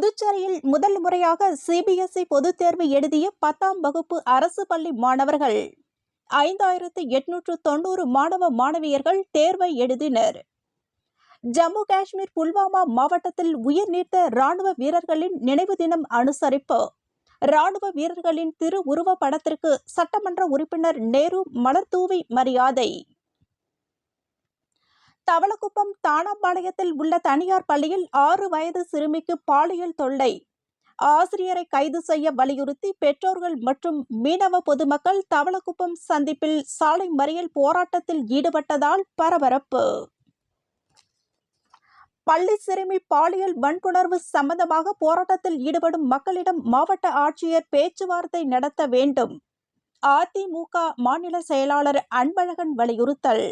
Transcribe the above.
புதுச்சேரியில் முதல் முறையாக சிபிஎஸ்இ பொதுத் தேர்வு எழுதிய பத்தாம் வகுப்பு அரசு பள்ளி மாணவர்கள். ஐந்தாயிரத்து எட்நூற்று தொண்ணூறு மாணவ மாணவியர்கள் தேர்வை எழுதினர். ஜம்மு காஷ்மீர் புல்வாமா மாவட்டத்தில் உயிர் நீத்த ராணுவ வீரர்களின் நினைவு தினம் அனுசரிப்பு. ராணுவ வீரர்களின் திருவுருவ படத்திற்கு சட்டமன்ற உறுப்பினர் நேரு மலர்தூவி மரியாதை. தவளக்குப்பம் தானாம்பாளையத்தில் உள்ள தனியார் பள்ளியில் ஆறு வயது சிறுமிக்கு பாலியல் தொல்லை. ஆசிரியரை கைது செய்ய வலியுறுத்தி பெற்றோர்கள் மற்றும் மீனவ பொதுமக்கள் தவளக்குப்பம் சந்திப்பில் சாலை மறியல் போராட்டத்தில் ஈடுபட்டதால் பரபரப்பு. பள்ளி சிறுமி பாலியல் வன்புணர்வு சம்பந்தமாக போராட்டத்தில் ஈடுபடும் மக்களிடம் மாவட்ட ஆட்சியர் பேச்சுவார்த்தை நடத்த வேண்டும். அதிமுக மாநில செயலாளர் அன்பழகன் வலியுறுத்தல்.